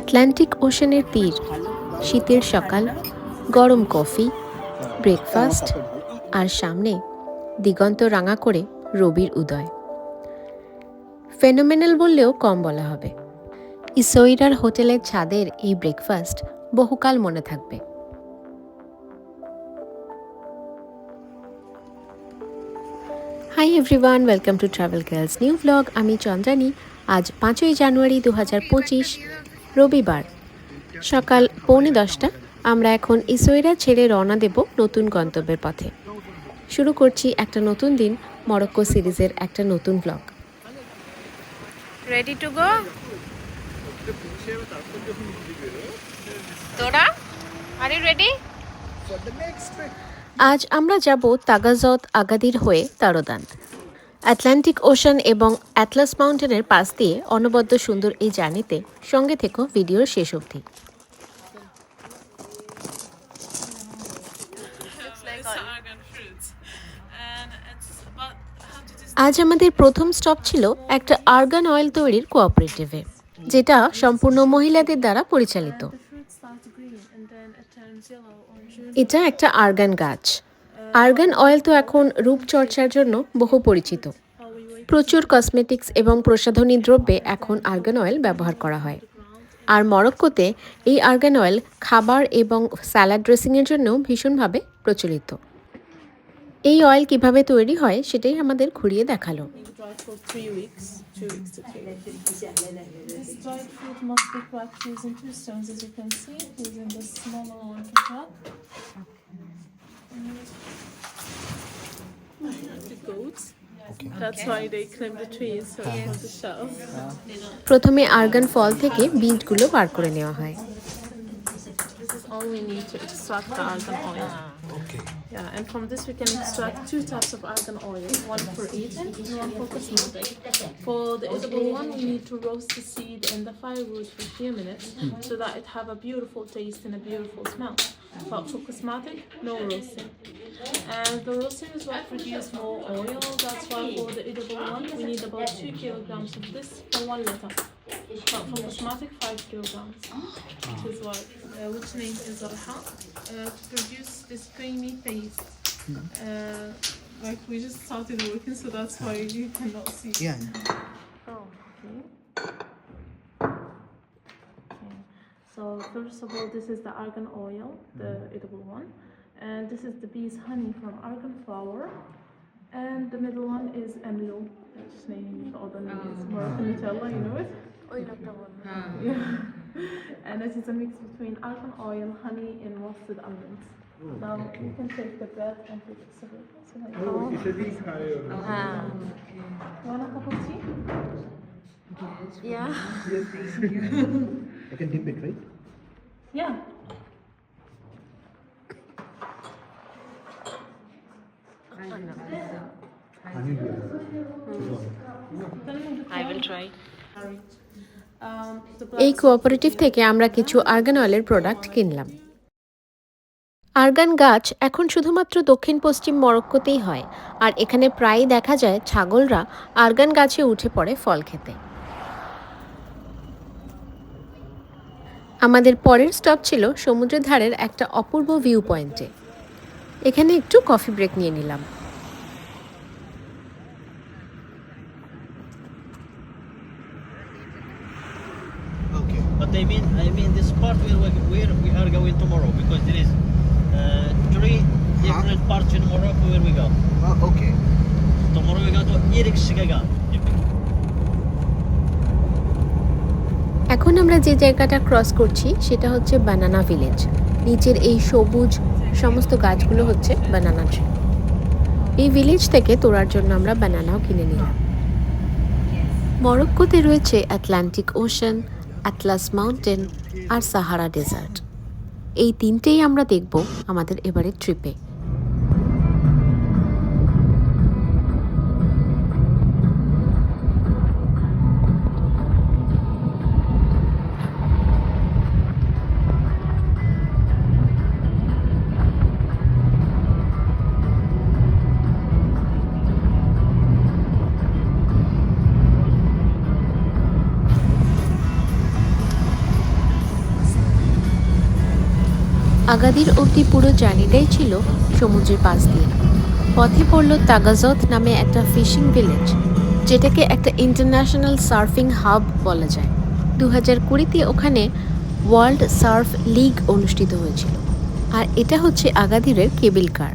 Atlantic ওশানের তীর শীতের সকাল, গরম কফি, ব্রেকফাস্ট আর সামনে দিগন্ত রাঙা করে রবির উদয়। ফেনোমেনাল বললেও কম বলা হবে। ইসোইরার হোটেলের ছাদের এই ব্রেকফাস্ট বহুকাল মনে থাকবে। Hi everyone welcome to travel girls new blog আমি চন্দ্রানী। আজ পাঁচই জানুয়ারি দু হাজার পঁচিশ। রবিবার। সকাল পৌনে দশটা আমরা এখন ইসোইরা ছেড়ে রওনা দেব নতুন গন্তব্যের পথে। শুরু করছি একটা নতুন দিন মরক্কো সিরিজের একটা নতুন ব্লগ রেডি টু গো তোরা? আর ইউ রেডি আজ আমরা যাব তাগাজত আগাদির হয়ে তারদান। অ্যাটলান্টিক ওশান এবং অ্যাটলাস মাউন্টেনের পাশ দিয়ে অনবদ্য সুন্দর এই জার্নিতে সঙ্গে থেকো ভিডিওর শেষ অবধি। আজ আমাদের প্রথম স্টপ ছিল একটা আর্গান অয়েল তৈরির কোঅপারেটিভে যেটা সম্পূর্ণ মহিলাদের দ্বারা পরিচালিত। এটা একটা আর্গান গাছ। আর্গান অয়েল তো এখন রূপচর্চার জন্য বহু পরিচিত। প্রচুর কসমেটিক্স এবং প্রসাধনী দ্রব্যে এখন আর্গান অয়েল ব্যবহার করা হয়। আর মরক্কোতে এই আর্গান অয়েল খাবার এবং স্যালাড ড্রেসিংয়ের জন্য ভীষণভাবে প্রচলিত। এই অয়েল কীভাবে তৈরি হয় সেটাই আমাদের ঘুরিয়ে দেখাল। প্রথমে আর্গান ফল থেকে বীজগুলো বার করে নেওয়া হয় all we need to extract the argan oil. Okay. Yeah, and from this we can extract two types of argan oil, one for eating and one for cosmetic. For the edible one, we need to roast the seed in the firewood for a few minutes so that it have a beautiful taste and a beautiful smell. But for cosmetic, no roasting. And the roasting is what produce more oil. That's why for the edible one, we need about two kilograms of this for one liter. But for cosmetic, five kilograms. Which is what, uh, which name is Arha, uh, to produce this creamy paste. Uh, like we just started working, so that's why you cannot see. Yeah. Oh, okay. Okay. So first of all, this is the argan oil, the edible one, and this is the bee's honey from argan flower, and the middle one is amlo, which name the other name is Moroccan Nutella, you know it. Yeah. and it is a mix between almond oil, honey, and roasted almonds. Now you can take the bread and take a sip. So like, you want a cup of tea? Yeah. Yes. I can dip it, right? Yeah. Honey dear. আই এই cooperative থেকে আমরা কিছু argon অয়েলের product কিনলাম। Argon গাছ এখন শুধুমাত্র দক্ষিণ পশ্চিম মরক্কোতেই হয়, আর এখানে প্রায়ই দেখা যায় ছাগলরা আর্গান গাছে উঠে পড়ে ফল খেতে। আমাদের পরের স্টপ ছিল সমুদ্রের ধারের একটা অপূর্ব ভিউ পয়েন্টে এখানে একটু কফি ব্রেক নিয়ে নিলাম Okay. But I mean, I mean this part where we, where we are going tomorrow because there is uh, three different parts in Morocco where we go. Uh, okay. Tomorrow এখন আমরা যে জায়গাটা cross করছি, সেটা হচ্ছে বানানা village নিচের এই সবুজ সমস্ত গাছগুলো হচ্ছে বানানা ট্রি এই ভিলেজ থেকে তোড়ার জন্য আমরা বানানাও কিনে নিলাম। মরক্কোতে রয়েছে অ্যাটলান্টিক ওশান অ্যাটলাস মাউন্টেন আর সাহারা ডেজার্ট এই তিনটেই আমরা দেখব আমাদের এবারের ট্রিপে আগাদির অবধি পুরো জার্নিটাই ছিল সমুদ্রের পাশ দিয়ে। পথে পড়ল তাগাজত নামে একটা ফিশিং ভিলেজ, যেটাকে একটা ইন্টারন্যাশনাল সার্ফিং হাব বলা যায়। দু হাজার কুড়িতে ওখানে ওয়ার্ল্ড সার্ফ লিগ অনুষ্ঠিত হয়েছিল, আর এটা হচ্ছে আগাদিরের কেবিল কার।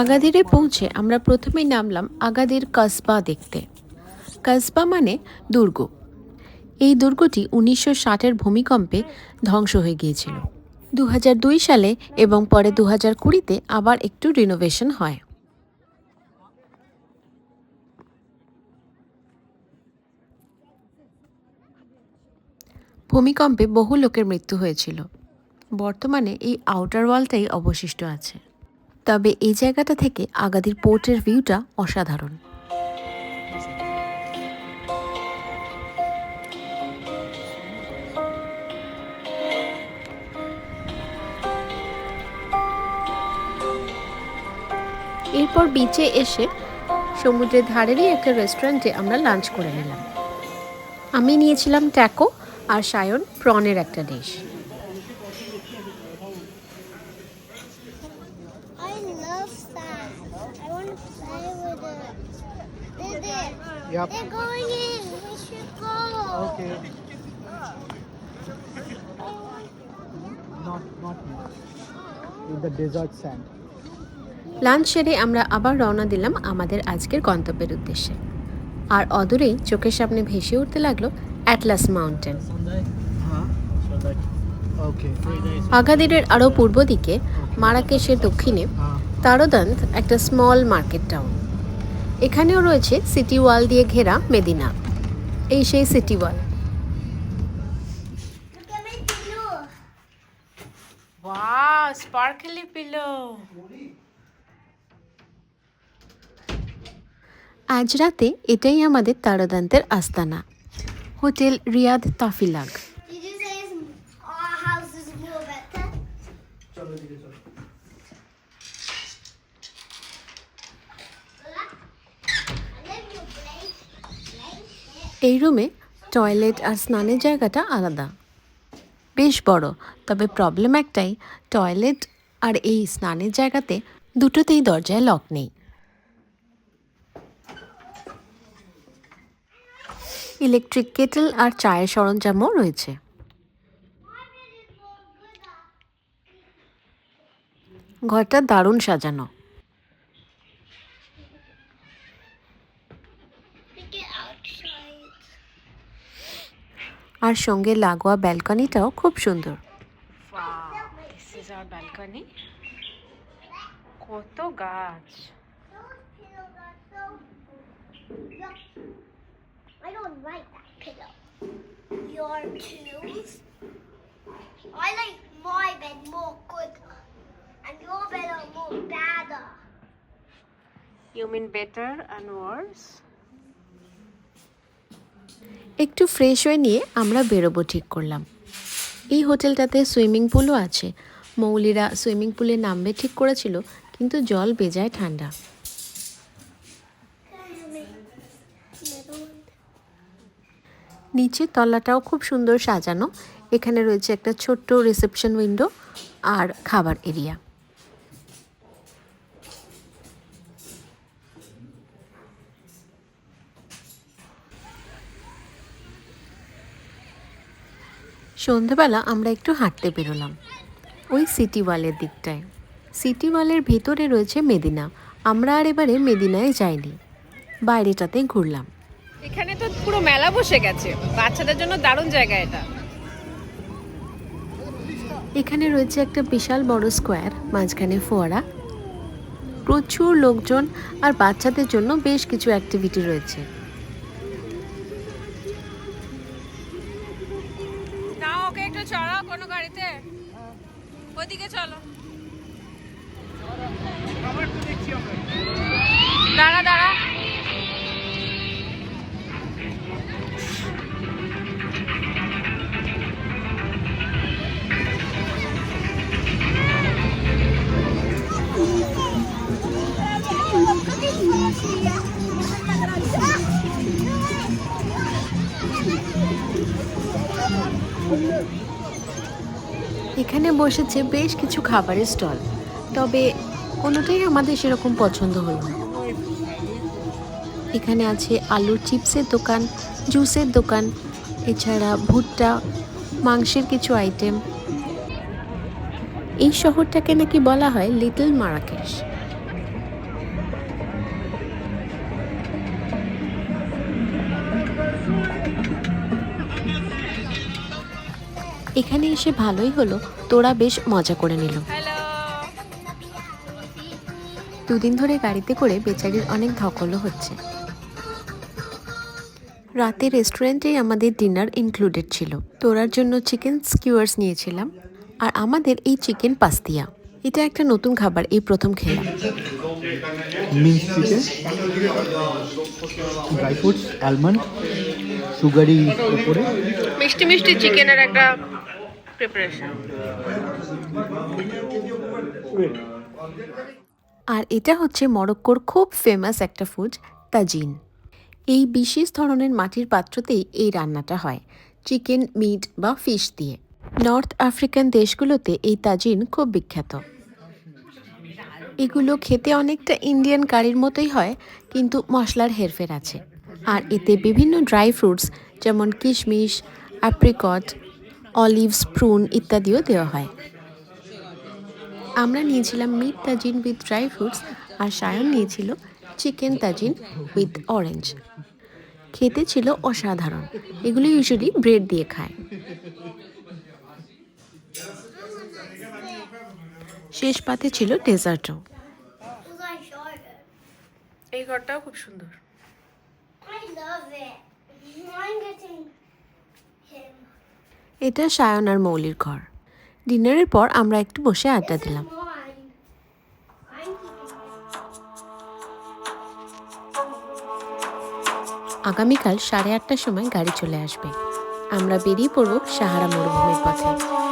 আগাদিরে পৌঁছে আমরা প্রথমেই নামলাম আগাদির কসবা দেখতে। কসবা মানে দুর্গ। এই দুর্গটি উনিশশো ষাটের ভূমিকম্পে ধ্বংস হয়ে গিয়েছিল। দু সালে এবং পরে দু হাজার কুড়িতে আবার একটু রিনোভেশন হয়। ভূমিকম্পে বহু লোকের মৃত্যু হয়েছিল। বর্তমানে এই আউটার ওয়ালটাই অবশিষ্ট আছে। তবে এই জায়গাটা থেকে আগাদির পোর্টের ভিউটা অসাধারণ। এরপর বিচে এসে সমুদ্রের ধারেরই একটা রেস্টুরেন্টে আমরা লাঞ্চ করে নিলাম। আমি নিয়েছিলাম ট্যাকো আর সায়ন প্রনের একটা dish With the desert sand. Lunch সেরে আমরা আবার রওনা দিলাম আমাদের আজকের গন্তব্যের উদ্দেশ্যে আর অদূরেই চোখের সামনে ভেসে উঠতে লাগল অ্যাটলাস মাউন্টেন. আগাদিরের আরও পূর্ব দিকে মারাকেশের দক্ষিণে তারোদান্ত একটা স্মল মার্কেট টাউন এখানেও রয়েছে সিটি ওয়াল দিয়ে ঘেরা মেদিনা এই সেই city wall. Wow, sparkly pillow. আজ রাতে এটাই আমাদের তারাদান্তের আস্তানা। Hotel Riad Tafilag. এই রুমে টয়লেট আর স্নানের জায়গাটা আলাদা। বেশ বড় তবে প্রবলেম একটাই টয়লেট আর এই স্নানের জায়গাতে দুটোতেই দরজায় লক নেই। ইলেকট্রিক কেটেল আর চায়ের সরঞ্জামও রয়েছে। ঘরটা দারুণ সাজানো. আর সঙ্গে লাগোয়া ব্যালকনিটাও খুব সুন্দর। কত গাছ। Like that pillow. Your tools. I like my bed more good, and your bed are more badder. You mean better and worse? একটু ফ্রেশ হয়ে নিয়ে আমরা বেরোবো ঠিক করলাম এই হোটেলটাতে সুইমিং পুলও আছে মৌলিরা সুইমিং পুলে নামবে ঠিক করেছিল কিন্তু জল বেজায় ঠান্ডা নিচে তলাটাও খুব সুন্দর সাজানো। এখানে রয়েছে একটা ছোট্ট রিসেপশন উইন্ডো আর খাবার এরিয়া সন্ধেবেলা আমরা একটু হাঁটতে বেরোলাম। ওই সিটি ওয়ালের দিকটায়। সিটি ওয়ালের ভেতরে রয়েছে মেদিনা। আমরা আর এবারে মেদিনায় যাইনি। বাইরেটাতে ঘুরলাম। এখানে তো পুরো মেলা বসে গেছে। বাচ্চাদের জন্য দারুণ জায়গা এটা। এখানে রয়েছে একটা বিশাল বড় স্কোয়ার মাঝখানে ফোয়ারা। প্রচুর লোকজন আর বাচ্চাদের জন্য বেশ কিছু অ্যাক্টিভিটি রয়েছে। ওকে একটু চড়াও কোনো গাড়িতে। ওইদিকে চলো। দাঁড়া দাঁড়া। এখানে বসেছে বেশ কিছু খাবারের স্টল। তবে কোনোটাই আমাদের সেরকম পছন্দ হলো না। এখানে আছে আলুর চিপসের দোকান, জুসের দোকান, এছাড়া ভুট্টা, মাংসের কিছু আইটেম এই শহরটাকে নাকি বলা হয় লিটল মারাকেশ এখানে এসে ভালোই হলো। তোরা বেশ মজা করে নিল। দুদিন ধরে গাড়িতে করে বেচারির অনেক ধকলও হচ্ছে। রাতে রেস্টুরেন্টেই আমাদের ডিনার ইনক্লুডেড ছিল। তোরার জন্য চিকেন স্কিউয়ার্স নিয়েছিলাম। আর আমাদের এই চিকেন পাস্তিয়া। এটা একটা নতুন খাবার এই প্রথম খেলাম। Means chicken dry fruits almond sugary উপরে মিষ্টি মিষ্টি চিকেনের একটা প্রিপারেশন আর এটা হচ্ছে মরক্কোর খুব ফেমাস একটা ফুড তাজিন। এই বিশেষ ধরনের মাটির পাত্রতেই এই রান্নাটা হয় চিকেন মিট বা ফিশ দিয়ে। নর্থ আফ্রিকান দেশগুলোতে এই তাজিন খুব বিখ্যাত। এগুলো খেতে অনেকটা ইন্ডিয়ান কারির মতোই হয়, কিন্তু মশলার হেরফের আছে। আর এতে বিভিন্ন ড্রাই ফ্রুটস যেমন কিশমিশ অ্যাপ্রিকট অলিভস প্রুন ইত্যাদিও দেওয়া হয়। আমরা নিয়েছিলাম meat tagine with dry fruits আর সায়ন নিয়েছিল চিকেন তাজিন উইথ অরেঞ্জ খেতে ছিল অসাধারণ। এগুলো ইউজুয়ালি ব্রেড দিয়ে খায়। শেষ পাতে ছিল ডেজার্টও. এই ঘরটাও খুব সুন্দর. এটা সায়ন আর মৌলির ঘর। ডিনারের পর আমরা একটু বসে আড্ডা দিলাম। আগামীকাল সাড়ে আটটার সময় গাড়ি চলে আসবে। আমরা বেরিয়ে পড়ব সাহারা মরুভূমির পথে।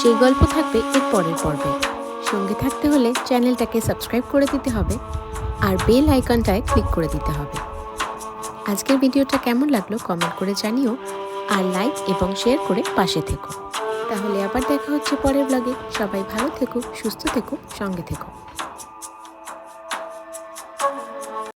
সেই গল্প থাকবে এর পরের পর্বে। সঙ্গে থাকতে হলে চ্যানেলটাকে সাবস্ক্রাইব করে দিতে হবে আর বেল আইকনটায় ক্লিক করে দিতে হবে। আজকের ভিডিওটা কেমন লাগল কমেন্ট করে জানিও আর লাইক এবং শেয়ার করে পাশে থেকো। তাহলে আবার দেখা হচ্ছে পরের ব্লগে। সবাই ভালো থেকো, সুস্থ থেকো, সঙ্গে থেকো।